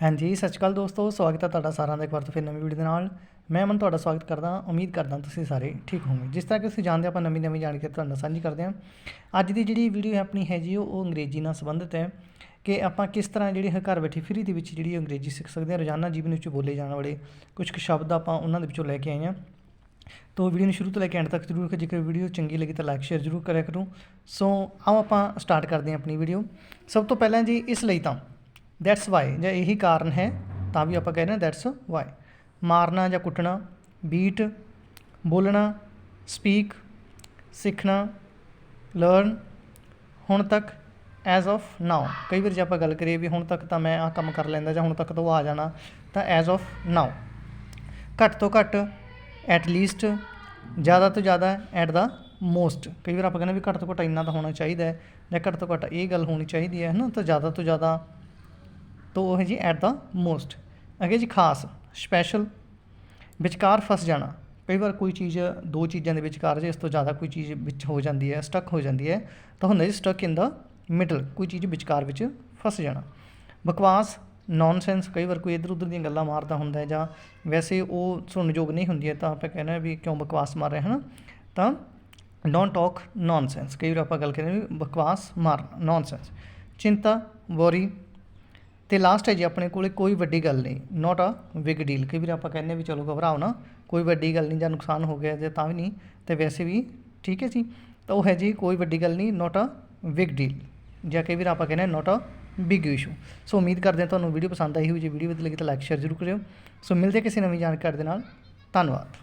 ਹਾਂਜੀ ਸਤਿ ਸ਼੍ਰੀ ਅਕਾਲ ਦੋਸਤੋ ਸਵਾਗਤ ਹੈ ਤੁਹਾਡਾ ਸਾਰਿਆਂ ਦਾ ਇੱਕ ਵਾਰ ਤੋਂ ਫਿਰ ਨਵੀਂ ਵੀਡੀਓ ਦੇ ਨਾਲ। ਮੈਂ ਅਮਨ ਤੁਹਾਡਾ ਸਵਾਗਤ ਕਰਦਾ ਉਮੀਦ ਕਰਦਾ ਤੁਸੀਂ ਸਾਰੇ ਠੀਕ ਹੋਵੋਗੇ। ਜਿਸ ਤਰ੍ਹਾਂ ਕਿ ਤੁਸੀਂ ਜਾਣਦੇ ਹੋ, ਆਪਾਂ ਨਵੀਂ ਨਵੀਂ ਜਾਣਕਾਰੀ ਤੁਹਾਡੇ ਨਾਲ ਸਾਂਝੀ ਕਰਦੇ ਹਾਂ। ਅੱਜ ਦੀ ਜਿਹੜੀ ਵੀਡੀਓ ਆਪਣੀ ਹੈ ਜੀ ਉਹ ਅੰਗਰੇਜ਼ੀ ਨਾਲ ਸੰਬੰਧਿਤ ਹੈ ਕਿ ਆਪਾਂ ਕਿਸ ਤਰ੍ਹਾਂ ਜਿਹੜੀ ਘਰ ਬੈਠੇ ਫਰੀ ਦੇ ਵਿੱਚ ਜਿਹੜੀ ਅੰਗਰੇਜ਼ੀ ਸਿੱਖ ਸਕਦੇ ਹਾਂ ਰੋਜ਼ਾਨਾ ਜੀਵਨ ਵਿੱਚ ਬੋਲੇ ਜਾਣ ਵਾਲੇ ਕੁਝ ਕੁ ਸ਼ਬਦ ਆਪਾਂ ਉਹਨਾਂ ਦੇ ਵਿੱਚੋਂ ਲੈ ਕੇ ਆਏ ਹਾਂ। ਤੋ ਵੀਡੀਓ ਨੂੰ ਸ਼ੁਰੂ ਤੋਂ ਲੈ ਕੇ ਐਂਡ ਤੱਕ ਜ਼ਰੂਰ ਜੇਕਰ ਵੀਡੀਓ ਚੰਗੀ ਲੱਗੀ ਤਾਂ ਲਾਈਕ ਸ਼ੇਅਰ ਜ਼ਰੂਰ ਕਰਿਆ ਕਰੋ। ਸੋ ਆਓ ਆਪਾਂ ਸਟਾਰਟ ਕਰਦੇ ਹਾਂ ਆਪਣੀ ਵੀਡੀਓ ਸਭ ਤੋਂ ਪਹਿਲਾਂ ਜੀ ਇਸ ਲਈ ਤਾਂ ਦੈਟਸ ਵਾਈ ਜਾਂ ਇਹੀ ਕਾਰਨ ਹੈ, ਤਾਂ ਵੀ ਆਪਾਂ ਕਹਿੰਦੇ ਹਾਂ ਦੈਟਸ ਵਾਈ ਮਾਰਨਾ ਜਾਂ ਕੁੱਟਣਾ ਬੀਟ ਬੋਲਣਾ ਸਪੀਕ ਸਿੱਖਣਾ ਲਰਨ ਹੁਣ ਤੱਕ ਐਜ਼ ਆਫ ਨਾਓ ਕਈ ਵਾਰ ਜੇ ਆਪਾਂ ਗੱਲ ਕਰੀਏ ਵੀ ਹੁਣ ਤੱਕ ਤਾਂ ਮੈਂ ਆਹ ਕੰਮ ਕਰ ਲੈਂਦਾ ਜਾਂ ਹੁਣ ਤੱਕ ਤਾਂ ਉਹ ਆ ਜਾਣਾ, ਤਾਂ ਐਜ਼ ਆਫ ਨਾਓ ਘੱਟ ਤੋਂ ਘੱਟ ਐਟ ਲੀਸਟ ਜ਼ਿਆਦਾ ਤੋਂ ਜ਼ਿਆਦਾ ਐਟ ਦਾ ਮੋਸਟ ਕਈ ਵਾਰ ਆਪਾਂ ਕਹਿੰਦੇ ਵੀ ਘੱਟ ਤੋਂ ਘੱਟ ਇੰਨਾ ਤਾਂ ਹੋਣਾ ਚਾਹੀਦਾ ਹੈ, ਜਾਂ ਘੱਟ ਤੋਂ ਘੱਟ ਇਹ ਗੱਲ ਹੋਣੀ ਚਾਹੀਦੀ ਹੈ ਹੈ ਨਾ? ਤਾਂ ਜ਼ਿਆਦਾ ਤੋਂ ਜ਼ਿਆਦਾ ਤਾਂ ਉਹ ਹੈ ਜੀ ਐਟ ਦਾ ਮੋਸਟ ਅੱਗੇ ਜੀ ਖਾਸ ਸਪੈਸ਼ਲ ਵਿਚਕਾਰ ਫਸ ਜਾਣਾ। ਕਈ ਵਾਰ ਕੋਈ ਚੀਜ਼, ਦੋ ਚੀਜ਼ਾਂ ਦੇ ਵਿਚਕਾਰ ਜੇ ਇਸ ਤੋਂ ਜ਼ਿਆਦਾ ਕੋਈ ਚੀਜ਼ ਵਿੱਚ ਹੋ ਜਾਂਦੀ ਹੈ ਸਟਕ ਹੋ ਜਾਂਦੀ ਹੈ, ਤਾਂ ਹੁੰਦਾ ਜੀ ਸਟਕ ਇਨ ਦਾ ਮਿਡਲ ਕੋਈ ਚੀਜ਼ ਵਿਚਕਾਰ ਵਿੱਚ ਫਸ ਜਾਣਾ। ਬਕਵਾਸ ਨੌਨਸੈਂਸ ਕਈ ਵਾਰ ਕੋਈ ਇਧਰ ਉਧਰ ਦੀਆਂ ਗੱਲਾਂ ਮਾਰਦਾ ਹੁੰਦਾ ਹੈ ਜਾਂ ਵੈਸੇ ਉਹ ਸੁਣਨਯੋਗ ਨਹੀਂ ਹੁੰਦੀ ਹੈ, ਤਾਂ ਆਪਾਂ ਕਹਿੰਦੇ ਹਾਂ ਵੀ ਕਿਉਂ ਬਕਵਾਸ ਮਾਰ ਰਿਹਾ ਹੈ ਨਾ ਤਾਂ ਡੋਂਟ ਟਾਕ ਨੌਨਸੈਂਸ ਕਈ ਵਾਰ ਆਪਾਂ ਗੱਲ ਕਰਦੇ ਹਾਂ ਵੀ ਬਕਵਾਸ ਮਾਰਨਾ ਨੌਨਸੈਂਸ ਚਿੰਤਾ ਵਰੀ ਤੇ ਲਾਸਟ ਹੈ ਜੀ, ਆਪਣੇ ਕੋਲੇ ਕੋਈ ਵੱਡੀ ਗੱਲ ਨਹੀਂ। ਨਾਟ ਅ ਬਿਗ ਡੀਲ ਕਈ ਵਾਰ ਆਪਾਂ ਕਹਿੰਦੇ ਹਾਂ ਵੀ ਚਲੋ ਘਬਰਾਓ ਨਾ, ਕੋਈ ਵੱਡੀ ਗੱਲ ਨਹੀਂ ਜਾਂ ਨੁਕਸਾਨ ਹੋ ਗਿਆ ਜੇ ਤਾਂ ਵੀ ਨਹੀਂ, ਤੇ ਵੈਸੇ ਵੀ ਠੀਕ ਹੈ ਜੀ। ਤਾਂ ਉਹ ਹੈ ਜੀ, ਕੋਈ ਵੱਡੀ ਗੱਲ ਨਹੀਂ ਨਾਟ ਅ ਬਿਗ ਡੀਲ ਜਾਂ ਕਈ ਵਾਰ ਆਪਾਂ ਕਹਿੰਦੇ ਹਾਂ ਨਾਟ ਅ ਬਿਗ ਇਸ਼ੂ ਸੋ ਉਮੀਦ ਕਰਦੇ ਹਾਂ ਤੁਹਾਨੂੰ ਵੀਡੀਓ ਪਸੰਦ ਆਈ ਹੋਈ ਜੇ ਵੀਡੀਓ ਵਧੀਆ ਲੱਗੀ ਤਾਂ ਲਾਈਕ ਸ਼ੇਅਰ ਜ਼ਰੂਰ ਕਰਿਓ। ਸੋ ਮਿਲਦੇ ਹਾਂ ਕਿਸੇ ਨਵੀਂ ਜਾਣਕਾਰੀ ਦੇ ਨਾਲ। ਧੰਨਵਾਦ।